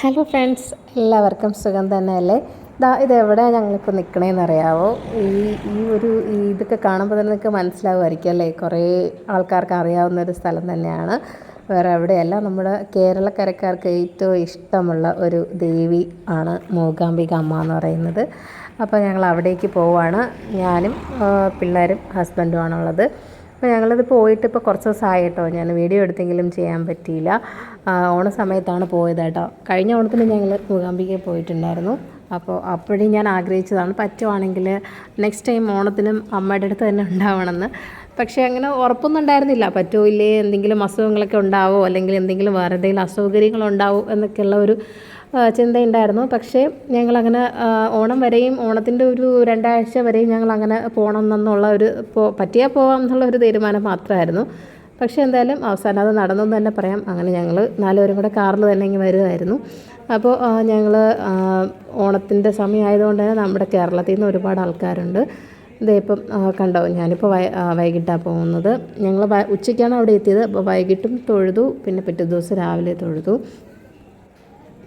Hello friends എല്ലാവർക്കും സുഖം തന്നെയല്ലേ? ദാ ഇതെവിടെയാണ് ഞങ്ങളിപ്പോൾ നിൽക്കണേന്ന് അറിയാവോ? ഈ ഈ ഒരു ഇതൊക്കെ കാണുമ്പോൾ തന്നെ നിങ്ങൾക്ക് മനസ്സിലാവുമായിരിക്കും അല്ലേ? കുറേ ആൾക്കാർക്ക് അറിയാവുന്ന ഒരു സ്ഥലം തന്നെയാണ്. വേറെ എവിടെയല്ല നമ്മുടെ കേരളക്കരക്കാർക്ക് ഏറ്റവും ഇഷ്ടമുള്ള ഒരു ദേവി ആണ് മൂകാംബിക അമ്മ എന്ന് പറയുന്നത്. അപ്പോൾ ഞങ്ങൾ അവിടേക്ക് പോവാണ്. ഞാനും പിള്ളേരും ഹസ്ബൻഡുമാണുള്ളത് അപ്പോൾ ഞങ്ങളത് പോയിട്ട് ഇപ്പോൾ കുറച്ച് ദിവസമായി കേട്ടോ ഞാൻ വീഡിയോ എടുത്തെങ്കിലും ചെയ്യാൻ പറ്റിയില്ല. ഓണ സമയത്താണ് പോയത് കേട്ടോ. കഴിഞ്ഞ ഓണത്തിന് ഞങ്ങൾ മൂകാംബികയിൽ പോയിട്ടുണ്ടായിരുന്നു. അപ്പോൾ അപ്പോഴും ഞാൻ ആഗ്രഹിച്ചതാണ്. പറ്റുവാണെങ്കിൽ നെക്സ്റ്റ് ടൈം ഓണത്തിനും അമ്മയുടെ അടുത്ത് തന്നെ ഉണ്ടാവണമെന്ന്. പക്ഷേ അങ്ങനെ ഉറപ്പൊന്നും ഉണ്ടായിരുന്നില്ല. പറ്റുമോ ഇല്ലേ? എന്തെങ്കിലും അസുഖങ്ങളൊക്കെ ഉണ്ടാവോ? അല്ലെങ്കിൽ എന്തെങ്കിലും വേറെ എന്തെങ്കിലും അസൗകര്യങ്ങളുണ്ടാവോ എന്നൊക്കെയുള്ള ഒരു ചിന്തയുണ്ടായിരുന്നു പക്ഷേ ഞങ്ങളങ്ങനെ ഓണം വരെയും ഓണത്തിന്റെ ഒരു രണ്ടാഴ്ച വരെയും ഞങ്ങളങ്ങനെ പോകണം എന്നുള്ള ഒരു പറ്റിയാൽ പോകാം എന്നുള്ള ഒരു തീരുമാനം മാത്രമായിരുന്നു. പക്ഷേ എന്തായാലും അവസാനം അത് നടന്നു എന്ന് തന്നെ പറയാം. അങ്ങനെ ഞങ്ങൾ നാലുപേരും കൂടെ കാറിൽ തന്നെ ഇങ്ങനെ വരുമായിരുന്നു അപ്പോൾ ഞങ്ങൾ ഓണത്തിന്റെ സമയമായതുകൊണ്ട് തന്നെ നമ്മുടെ കേരളത്തിൽ നിന്ന് ഒരുപാട് ആൾക്കാരുണ്ട്. ഇതേ ഇപ്പം കണ്ടോ ഞാനിപ്പോൾ വൈ വൈകിട്ടാണ് പോകുന്നത്. ഞങ്ങൾ ഉച്ചയ്ക്കാണ് അവിടെ എത്തിയത്. അപ്പോൾ വൈകിട്ടും തൊഴുതു പിന്നെ പിറ്റേ ദിവസം രാവിലെ തൊഴുതു.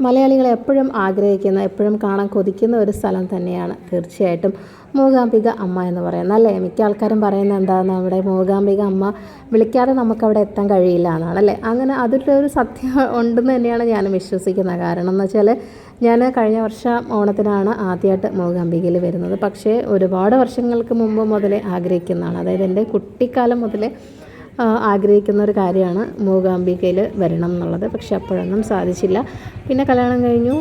മലയാളികൾ എപ്പോഴും ആഗ്രഹിക്കുന്ന എപ്പോഴും കാണാൻ കൊതിക്കുന്ന ഒരു സ്ഥലം തന്നെയാണ്. തീർച്ചയായിട്ടും മൂകാംബിക അമ്മ എന്ന് പറയുന്നത്. അല്ലേ? മിക്ക ആൾക്കാരും പറയുന്നത് എന്താണ് അവിടെ മൂകാംബിക അമ്മ വിളിക്കാതെ നമുക്കവിടെ എത്താൻ കഴിയില്ല എന്നാണ് അല്ലേ? അങ്ങനെ അതിന്റെ ഒരു സത്യം ഉണ്ടെന്ന് തന്നെയാണ് ഞാൻ വിശ്വസിക്കുന്നത്. കാരണം എന്ന് വെച്ചാൽ ഞാൻ കഴിഞ്ഞ വർഷം ഓണത്തിനാണ് ആദ്യമായിട്ട് മൂകാംബികയിൽ വരുന്നത്. പക്ഷേ ഒരുപാട് വർഷങ്ങൾക്ക് മുമ്പ് മുതലേ ആഗ്രഹിക്കുന്നതാണ്. അതായത് എന്റെ കുട്ടിക്കാലം മുതലേ ആഗ്രഹിക്കുന്ന ഒരു കാര്യമാണ് മൂകാംബികയിൽ വരണം എന്നുള്ളത്. പക്ഷെ അപ്പോഴൊന്നും സാധിച്ചില്ല. പിന്നെ കല്യാണം കഴിഞ്ഞു.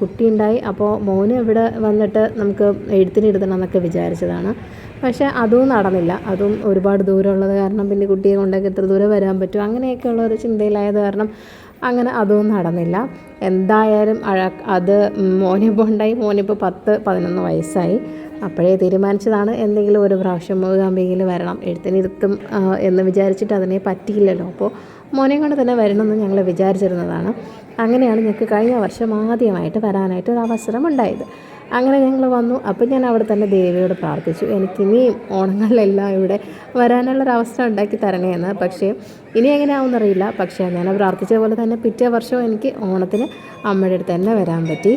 കുട്ടി കുട്ടിയുണ്ടായി. അപ്പോൾ മോന് ഇവിടെ വന്നിട്ട് നമുക്ക് എഴുത്തിനിരുത്തണം എന്നൊക്കെ വിചാരിച്ചതാണ്. പക്ഷേ അതും നടന്നില്ല. അതും ഒരുപാട് ദൂരമുള്ളത് കാരണം പിന്നെ കുട്ടിയെ കൊണ്ടൊക്കെ എത്ര ദൂരം വരാൻ പറ്റും. അങ്ങനെയൊക്കെയുള്ള ഒരു ചിന്തയിലായത് കാരണം അങ്ങനെ അതും നടന്നില്ല. എന്തായാലും അത് മോനിപ്പോൾ ഉണ്ടായി മോനിപ്പോൾ പത്ത് പതിനൊന്ന് വയസ്സായി. അപ്പോഴേ തീരുമാനിച്ചതാണ് എന്തെങ്കിലും ഒരു പ്രാവശ്യം മൂകാംബികയിൽ വരണം. എഴുത്തിനിരുത്തും എന്ന് വിചാരിച്ചിട്ട് അതിനെ പറ്റിയില്ലല്ലോ. അപ്പോൾ മോനെയും കൊണ്ട് തന്നെ വരണമെന്ന് ഞങ്ങൾ വിചാരിച്ചിരുന്നതാണ്. അങ്ങനെയാണ് ഞങ്ങൾക്ക് കഴിഞ്ഞ വർഷം ആദ്യമായിട്ട് വരാനായിട്ട് ഒരു അവസരം ഉണ്ടായത്. അങ്ങനെ ഞങ്ങൾ വന്നു. അപ്പോൾ ഞാൻ അവിടെ തന്നെ ദേവിയോട് പ്രാർത്ഥിച്ചു. എനിക്കിനിയും ഓണങ്ങളിലെല്ലാം ഇവിടെ വരാനുള്ളൊരു അവസരം ഉണ്ടാക്കി തരണേന്ന്. പക്ഷേ ഇനി എങ്ങനെയാവുമെന്നറിയില്ല പക്ഷേ ഞാൻ പ്രാർത്ഥിച്ച പോലെ തന്നെ പിറ്റേ വർഷവും എനിക്ക് ഓണത്തിന് അമ്മയുടെ അടുത്ത് തന്നെ വരാൻ പറ്റി.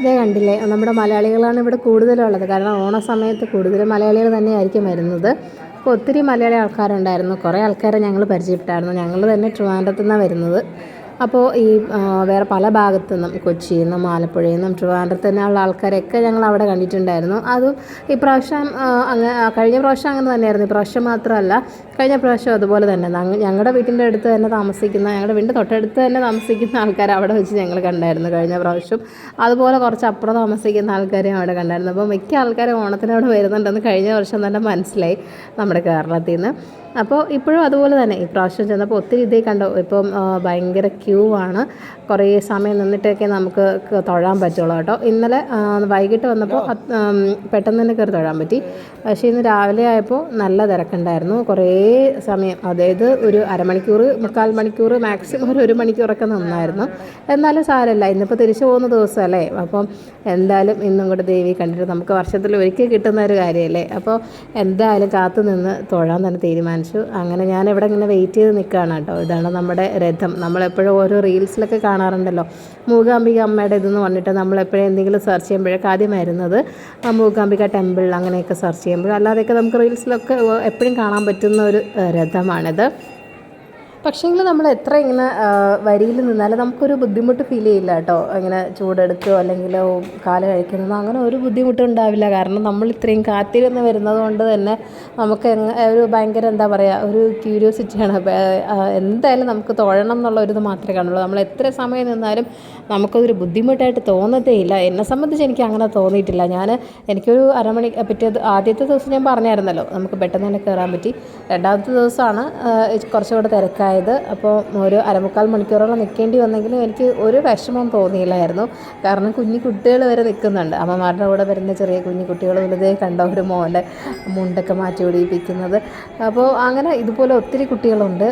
ഇതേ കണ്ടില്ലേ? നമ്മുടെ മലയാളികളാണ് ഇവിടെ കൂടുതലുള്ളത്. കാരണം ഓണ സമയത്ത് കൂടുതലും മലയാളികൾ തന്നെയായിരിക്കും വരുന്നത്. അപ്പോൾ ഒത്തിരി മലയാളി ആൾക്കാരുണ്ടായിരുന്നു. കുറേ ആൾക്കാരെ ഞങ്ങൾ പരിചയപ്പെട്ടായിരുന്നു. ഞങ്ങൾ തന്നെ ട്രിവാൻഡ്രത്തു നിന്നാണ് വരുന്നത്. അപ്പോൾ ഈ വേറെ പല ഭാഗത്തു നിന്നും കൊച്ചിയിൽ നിന്നും ആലപ്പുഴയിൽ നിന്നും ട്രിവാൻഡ്രത്ത് തന്നെയുള്ള ആൾക്കാരെയൊക്കെ ഞങ്ങൾ അവിടെ കണ്ടിട്ടുണ്ടായിരുന്നു. അതും ഇപ്രാവശ്യം അങ്ങനെ അങ്ങ് കഴിഞ്ഞ പ്രാവശ്യം അങ്ങനെ തന്നെയായിരുന്നു. ഇപ്രാവശ്യം മാത്രമല്ല കഴിഞ്ഞ പ്രാവശ്യം അതുപോലെ തന്നെ. ഞങ്ങളുടെ വീട്ടിന്റെ അടുത്ത് തന്നെ താമസിക്കുന്ന ഞങ്ങളുടെ വീടിന്റെ തൊട്ടടുത്ത് തന്നെ താമസിക്കുന്ന ആൾക്കാർ അവിടെ വെച്ച് ഞങ്ങൾ കണ്ടായിരുന്നു കഴിഞ്ഞ പ്രാവശ്യം. അതുപോലെ കുറച്ച് അപ്പുറം താമസിക്കുന്ന ആൾക്കാരെയും അവിടെ കണ്ടായിരുന്നു. അപ്പോൾ മിക്ക ആൾക്കാരും ഓണത്തിന് അവിടെ വരുന്നുണ്ടെന്ന് കഴിഞ്ഞ വർഷം തന്നെ മനസ്സിലായി നമ്മുടെ കേരളത്തിൽ നിന്ന് അപ്പോൾ ഇപ്പോഴും അതുപോലെ തന്നെ. ഈ പ്രാവശ്യം ചെന്നപ്പോൾ ഒത്തിരി ഇതേ കണ്ടു. ഇപ്പം ഭയങ്കര ക്യൂ ആണ്. കുറേ സമയം നിന്നിട്ടൊക്കെ നമുക്ക് തൊഴാൻ പറ്റുള്ളൂ കേട്ടോ. ഇന്നലെ വൈകിട്ട് വന്നപ്പോൾ പെട്ടെന്ന് തന്നെ കയറി തൊഴാൻ പറ്റി. പക്ഷേ ഇന്ന് രാവിലെ ആയപ്പോൾ നല്ല തിരക്കുണ്ടായിരുന്നു. കുറേ സമയം അതായത് ഒരു അരമണിക്കൂർ മുക്കാൽ മണിക്കൂർ മാക്സിമം ഒരു ഒരു മണിക്കൂറൊക്കെ നിന്നായിരുന്നു. എന്നാലും സാരമില്ല. ഇന്നിപ്പോൾ തിരിച്ചു പോകുന്ന ദിവസമല്ലേ. അപ്പം എന്തായാലും ഇന്നും കൂടെ ദേവി കണ്ടിട്ട് നമുക്ക് വർഷത്തിൽ ഒരിക്കൽ കിട്ടുന്ന ഒരു കാര്യമല്ലേ. അപ്പോൾ എന്തായാലും കാത്തു നിന്ന് തൊഴാൻ തന്നെ തീരുമാനിച്ചു. അങ്ങനെ ഞാൻ ഇവിടെ ഇങ്ങനെ വെയിറ്റ് ചെയ്ത് നിൽക്കുകയാണ് കേട്ടോ. ഇതാണ് നമ്മുടെ രഥം. നമ്മളെപ്പോഴും ഓരോ റീൽസിലൊക്കെ കാണാറുണ്ടല്ലോ. മൂകാംബിക അമ്മയുടെ ഇതെന്ന് പറഞ്ഞിട്ട് നമ്മളെപ്പോഴും എന്തെങ്കിലും സെർച്ച് ചെയ്യുമ്പോഴൊക്കെ ആദ്യം വരുന്നത് മൂകാംബിക ടെമ്പിൾ അങ്ങനെയൊക്കെ സെർച്ച് ചെയ്യുമ്പോൾ അല്ലാതെയൊക്കെ നമുക്ക് റീൽസിലൊക്കെ എപ്പോഴും കാണാൻ പറ്റുന്ന ഒരു രഥമാണിത്. പക്ഷേങ്കിൽ നമ്മൾ എത്ര ഇങ്ങനെ വരിയിൽ നിന്നാലും നമുക്കൊരു ബുദ്ധിമുട്ട് ഫീൽ ചെയ്യില്ല കേട്ടോ. ഇങ്ങനെ ചൂടെടുക്കുകയോ അല്ലെങ്കിൽ കാൽ കഴിക്കുന്നതോ അങ്ങനെ ഒരു ബുദ്ധിമുട്ടും ഉണ്ടാവില്ല കാരണം നമ്മൾ ഇത്രയും കാത്തിരുന്ന് വരുന്നത് കൊണ്ട് തന്നെ നമുക്ക് ഒരു ഭയങ്കര എന്താ പറയുക ഒരു ക്യൂരിയോസിറ്റിയാണ് എന്തായാലും നമുക്ക് തോഴണം എന്നുള്ള ഒരു ഇത് മാത്രമേ കാണുള്ളൂ. നമ്മൾ എത്ര സമയം നിന്നാലും നമുക്കതൊരു ബുദ്ധിമുട്ടായിട്ട് തോന്നത്തേ ഇല്ല എന്നെ സംബന്ധിച്ച് എനിക്ക് അങ്ങനെ തോന്നിയിട്ടില്ല. ഞാൻ എനിക്കൊരു അരമണി പിറ്റേ ആദ്യത്തെ ദിവസം ഞാൻ പറഞ്ഞായിരുന്നല്ലോ നമുക്ക് പെട്ടെന്ന് തന്നെ കയറാൻ പറ്റി. രണ്ടാമത്തെ ദിവസമാണ് കുറച്ചുകൂടെ തിരക്കായത്. അപ്പോൾ ഒരു അരമുക്കാൽ മണിക്കൂറോളം നിൽക്കേണ്ടി വന്നെങ്കിലും എനിക്ക് ഒരു വിഷമം തോന്നിയില്ലായിരുന്നു. കാരണം കുഞ്ഞു കുട്ടികൾ വരെ നിൽക്കുന്നുണ്ട്. അമ്മമാരുടെ കൂടെ വരുന്ന ചെറിയ കുഞ്ഞു കുട്ടികൾ വലുതേ കണ്ട ഒരു മോന്റെ മുണ്ടൊക്കെ മാറ്റി പിടിപ്പിക്കുന്നത്. അപ്പോൾ അങ്ങനെ ഇതുപോലെ ഒത്തിരി കുട്ടികളുണ്ട്.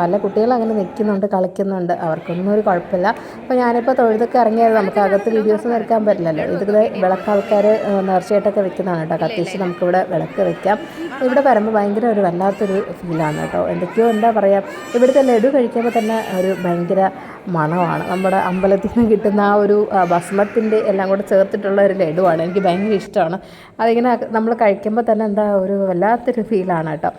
പല കുട്ടികളും അങ്ങനെ നിൽക്കുന്നുണ്ട് കളിക്കുന്നുണ്ട്. അവർക്കൊന്നും ഒരു കുഴപ്പമില്ല. അപ്പോൾ ഞാനിപ്പോൾ തൊഴുതൊക്കെ ഇറങ്ങിയത് നമുക്ക് അകത്ത് വീഡിയോസ് നിൽക്കാൻ പറ്റില്ലല്ലോ. ഇതിവിടെ വിളക്ക് ആൾക്കാർ നേർച്ചയായിട്ടൊക്കെ വെക്കുന്നതാണ് കേട്ടോ. കത്തിച്ച് നമുക്കിവിടെ വിളക്ക് വെക്കാം. ഇവിടെ വരുമ്പോൾ ഭയങ്കര ഒരു വല്ലാത്തൊരു ഫീലാണ് കേട്ടോ. എന്തൊക്കെയോ എന്താ പറയുക ഇവിടുത്തെ ലഡു കഴിക്കുമ്പോൾ തന്നെ ഒരു ഭയങ്കര മണമാണ്. നമ്മുടെ അമ്പലത്തിൽ നിന്ന് കിട്ടുന്ന ആ ഒരു ഭസ്മത്തിന്റെ എല്ലാം കൂടെ ചേർത്തിട്ടുള്ള ഒരു ലഡുവാണ്. എനിക്ക് ഭയങ്കര ഇഷ്ടമാണ്. അതിങ്ങനെ നമ്മൾ കഴിക്കുമ്പോൾ തന്നെ എന്താ ഒരു വല്ലാത്തൊരു ഫീലാണ് കേട്ടോ.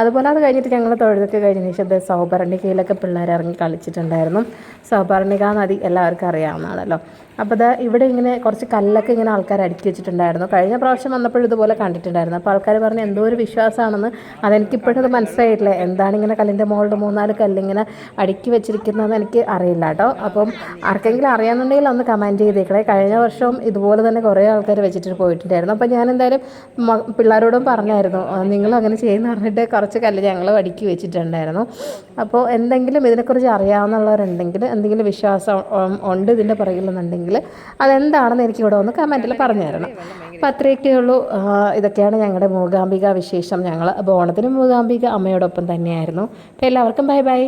അതുപോലെ അത് കഴിഞ്ഞിട്ട് ഞങ്ങൾ തൊഴുതൊക്കെ കഴിഞ്ഞ ശേഷം സൗപർണികയിലൊക്കെ പിള്ളേർ ഇറങ്ങി കളിച്ചിട്ടുണ്ടായിരുന്നു. സൗപർണിക നദി എല്ലാവർക്കും അറിയാവുന്നതാണല്ലോ. അപ്പോൾ അത് ഇവിടെ ഇങ്ങനെ കുറച്ച് കല്ലൊക്കെ ഇങ്ങനെ ആൾക്കാർ അടുക്കി വെച്ചിട്ടുണ്ടായിരുന്നു. കഴിഞ്ഞ പ്രാവശ്യം വന്നപ്പോൾ ഇതുപോലെ കണ്ടിട്ടുണ്ടായിരുന്നു. അപ്പോൾ ആൾക്കാർ പറഞ്ഞ് എന്തോ ഒരു വിശ്വാസമാണെന്ന് അതെനിക്കിപ്പോഴും അത് മനസ്സിലായിട്ടില്ല. എന്താണ് ഇങ്ങനെ കല്ലിന്റെ മുകളിൽ മൂന്നാൽ കല്ലിങ്ങനെ അടുക്കി വെച്ചിരിക്കുന്നതെന്ന് എനിക്ക് അറിയില്ല കേട്ടോ. അപ്പം ആർക്കെങ്കിലും അറിയാമെന്നുണ്ടെങ്കിൽ ഒന്ന് കമന്റ് ചെയ്തേക്കണേ. കഴിഞ്ഞ വർഷവും ഇതുപോലെ തന്നെ കുറേ ആൾക്കാർ വെച്ചിട്ട് പോയിട്ടുണ്ടായിരുന്നു. അപ്പോൾ ഞാൻ എന്തായാലും പിള്ളേരോടും പറഞ്ഞായിരുന്നു. നിങ്ങളും അങ്ങനെ ചെയ്യുന്ന പറഞ്ഞിട്ട് കുറച്ച് കല്ല് ഞങ്ങൾ അടുക്കി വെച്ചിട്ടുണ്ടായിരുന്നു. അപ്പോൾ എന്തെങ്കിലും ഇതിനെക്കുറിച്ച് അറിയാവുന്നവരുണ്ടെങ്കിൽ എന്തെങ്കിലും വിശ്വാസം ഉണ്ട് ഇതിന്റെ പുറകിലെന്നുണ്ടെങ്കിൽ അതെന്താണെന്ന് എനിക്ക് ഇവിടെ ഒന്ന് കമന്റിൽ പറഞ്ഞു തരണം. അപ്പോൾ അത്രയൊക്കെ ഉള്ളൂ. ഇതൊക്കെയാണ് ഞങ്ങളുടെ മൂകാംബിക വിശേഷം. ഞങ്ങൾ അപ്പോൾ ഓണത്തിന് മൂകാംബിക അമ്മയോടൊപ്പം തന്നെയായിരുന്നു. അപ്പോൾ എല്ലാവർക്കും ബൈ ബൈ.